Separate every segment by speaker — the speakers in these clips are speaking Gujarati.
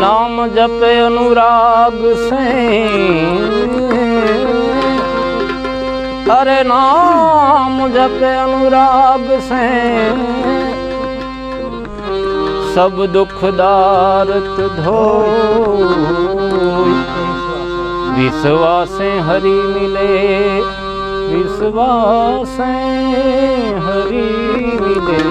Speaker 1: ਨਾਮ ਜਪ ਅਨੁਰਾਗ ਸੇ ਅਰੇ ਨਾਮ ਜਪ ਅਨੁਰਾਗ ਸੇ ਸਭ ਦੁਖ ਦਾਰਤ ਧੋਈ। ਵਿਸਵਾਸੇ ਹਰੀ ਮਿਲੇ, ਵਿਸਵਾਸੇ ਹਰੀ ਮਿਲੇ।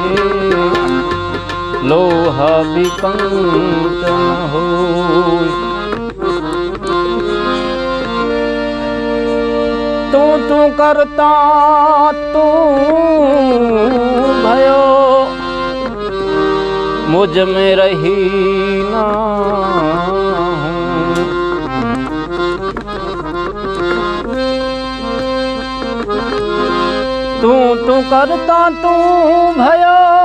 Speaker 1: લોહા વિપંચન હોય તું તું કરતા તું ભયો મુજ મે રહી ના તું તું કરતા તું ભયો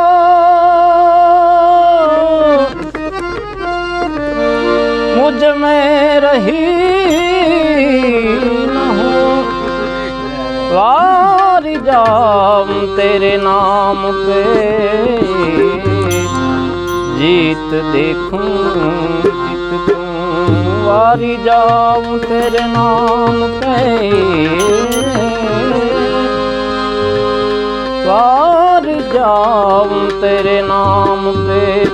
Speaker 1: ਰਹੀ ਨਹੂੰ ਵਾਰ ਜਾਮ ਤੇਰੇ ਨਾਮ ਪੇ ਜੀਤ ਦੇਖੂੰ, ਜਿਤ ਤੂੰ ਵਾਰੀ ਜਾਮ ਤੇਰੇ ਨਾਮ ਪੇ ਵਾਰ ਜਾਮ ਤੇਰੇ ਨਾਮ ਪੇ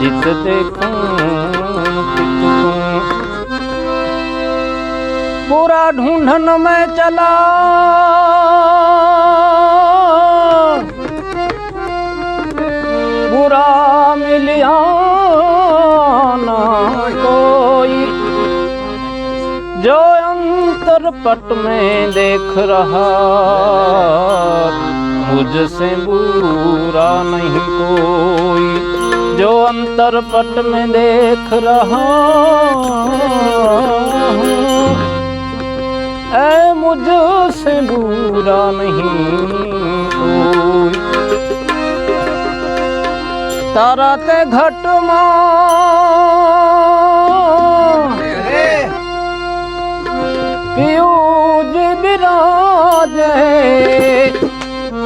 Speaker 1: ਜਿਤ ਦੇਖੂੰ जित देखूं चित तू पूरा ढूंढन में चला बुरा मिलिया ना कोई जो अंतर पट में देख रहा मुझसे बुरा नहीं कोई जो अंतर पट में देख रहा हूँ ऐ मुझसे बुरा नहीं कोई तारा ते घट पीयूज विराजे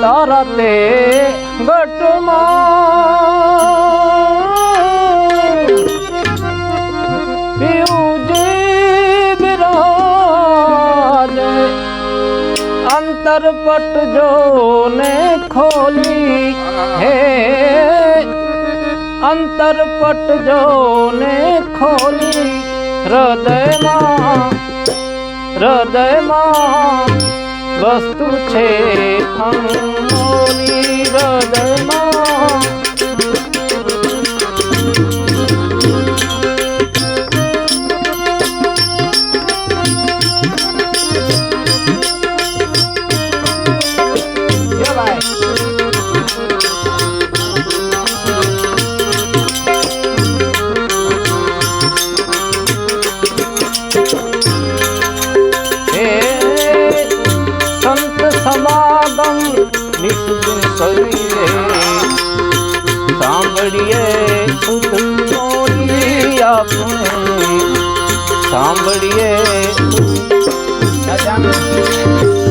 Speaker 1: तारा ते घट पीयूज જો ને ખોલી. હે અંતર જો ને ખોલી. હૃદયમાં હૃદયમાં વસ્તુ છે અંગોલી હૃદયમાં. સાંભળીએ મોરી આપણે સાંભળીએ.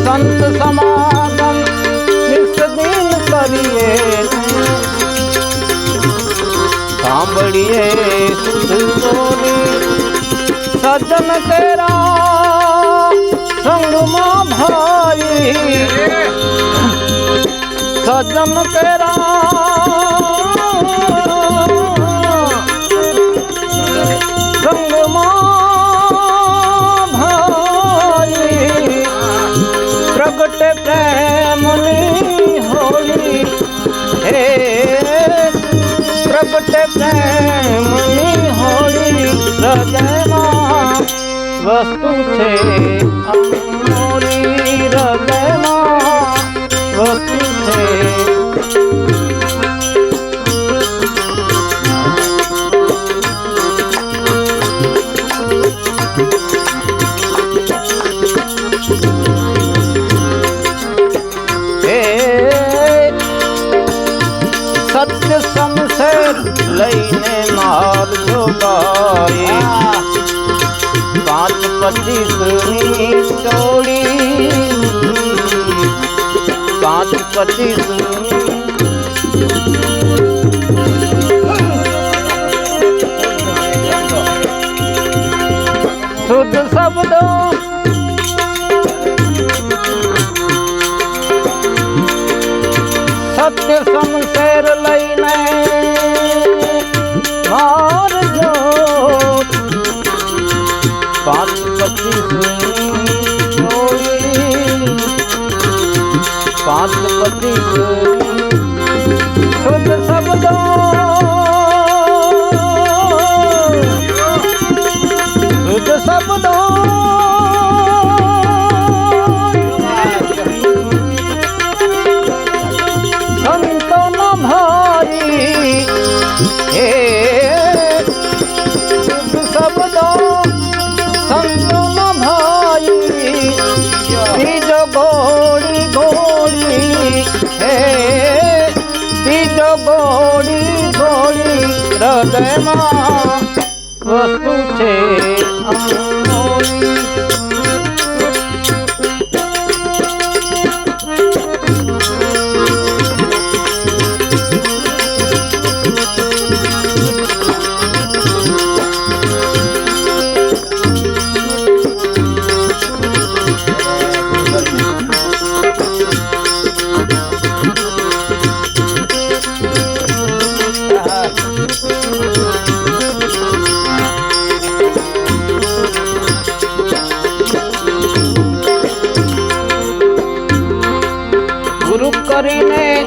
Speaker 1: સંત સમાગમ નિષ્દિન કરીએ. સાંભળીએ સજન તેરા સંગમાં ભાઈ. સજન તેરા પ્રેમની હોળી હૃદયમાં વસ્તુ છે. પાંચ પચીસની પાંચ પતિ શબ્દો હૃદયમાં વસ્તુ છે ગુરુ કરીને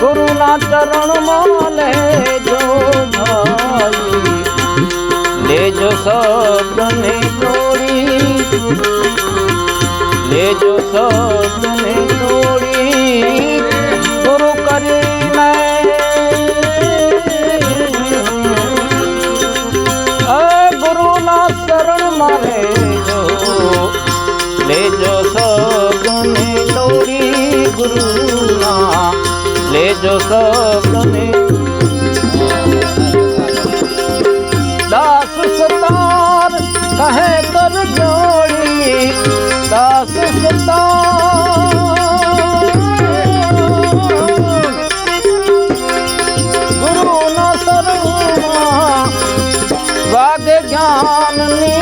Speaker 1: ગુરુના ચરણમાં લેજો ભાઈ લેજો શબ્દને તોડી. લેજો શબ્દને તોડી. ગુરુ કરીને. ગુરુના શરણમાં લેજો લેજો સપને દાસ સતાર કહે કર જોડી દાસ સતાર. ગુરુના શરણમાં વાગે જ્ઞાનની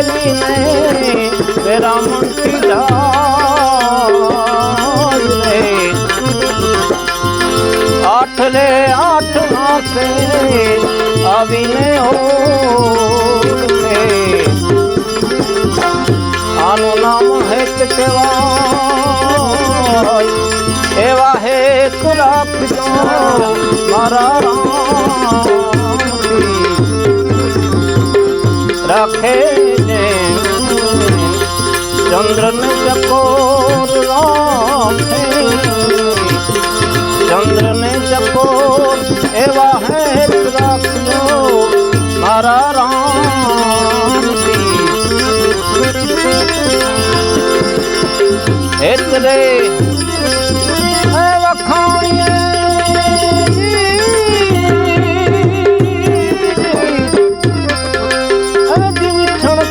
Speaker 1: બચલાને રામ રે આઠ લે આઠ માસે આવીને હો આનું નામ હેત કેવા એવા હેત મારા રામ રાખે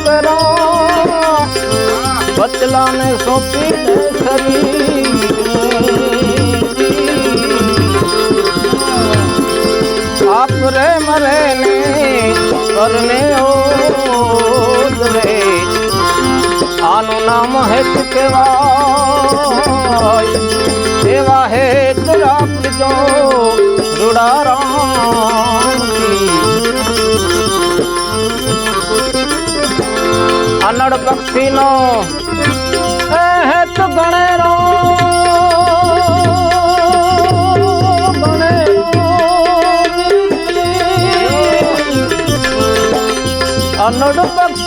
Speaker 1: કરો બચલાને સોંપી દે શરીર આપરે મરે ને કરને ઓ રે. આનું નામ હેત કહેવાય. એવા હેત રાખજો રૂડા રામજી અનડ પક્ષીનો હેત ગણેરો. અનડ પક્ષી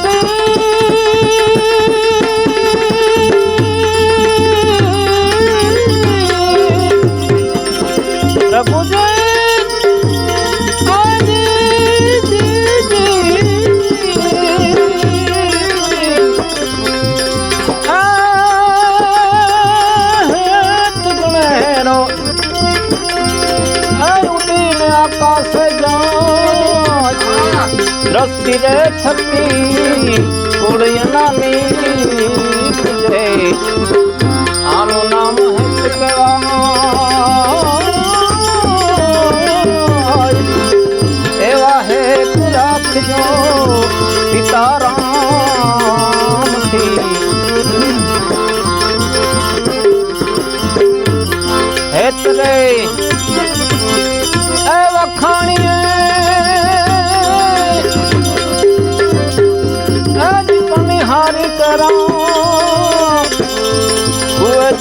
Speaker 1: ભક્તિ રે છતી કોળિયાના મી આનું નામ હે કરવા એવા હે રાખજો સીતારામથી. હેત રે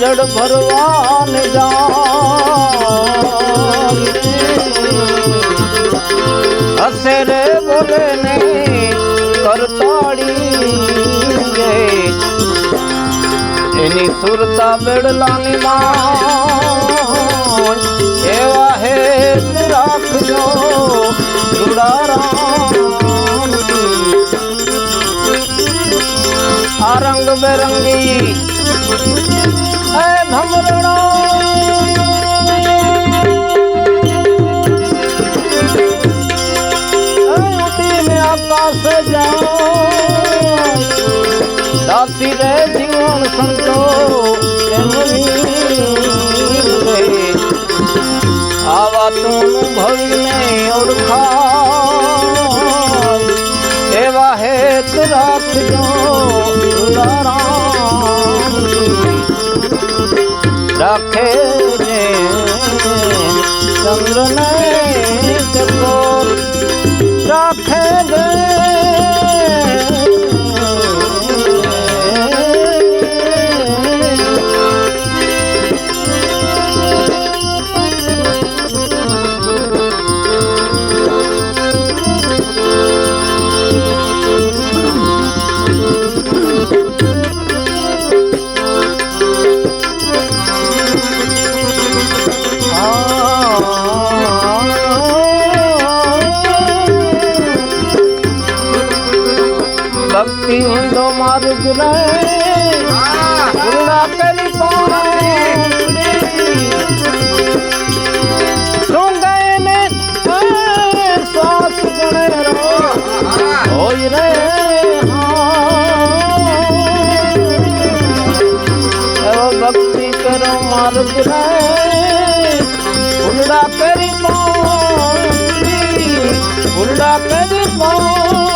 Speaker 1: જડ ભરવાન જાય હસે રે બોલે ને કરતાળી એની સુરતા બેડલાની માં એવા હે રાખજો રૂડારામ. આ રંગ બેરંગી એ ઉડીને આકાશે જાય. દાસી રે જીવન ઓળખાય. એવા હેત રાખજો દુલારામ રાખે જે ચંદ્રને ચકો માર્ગ રે ઊંડા કરી પહોંચી. ઊંડા કરી પહોંચી.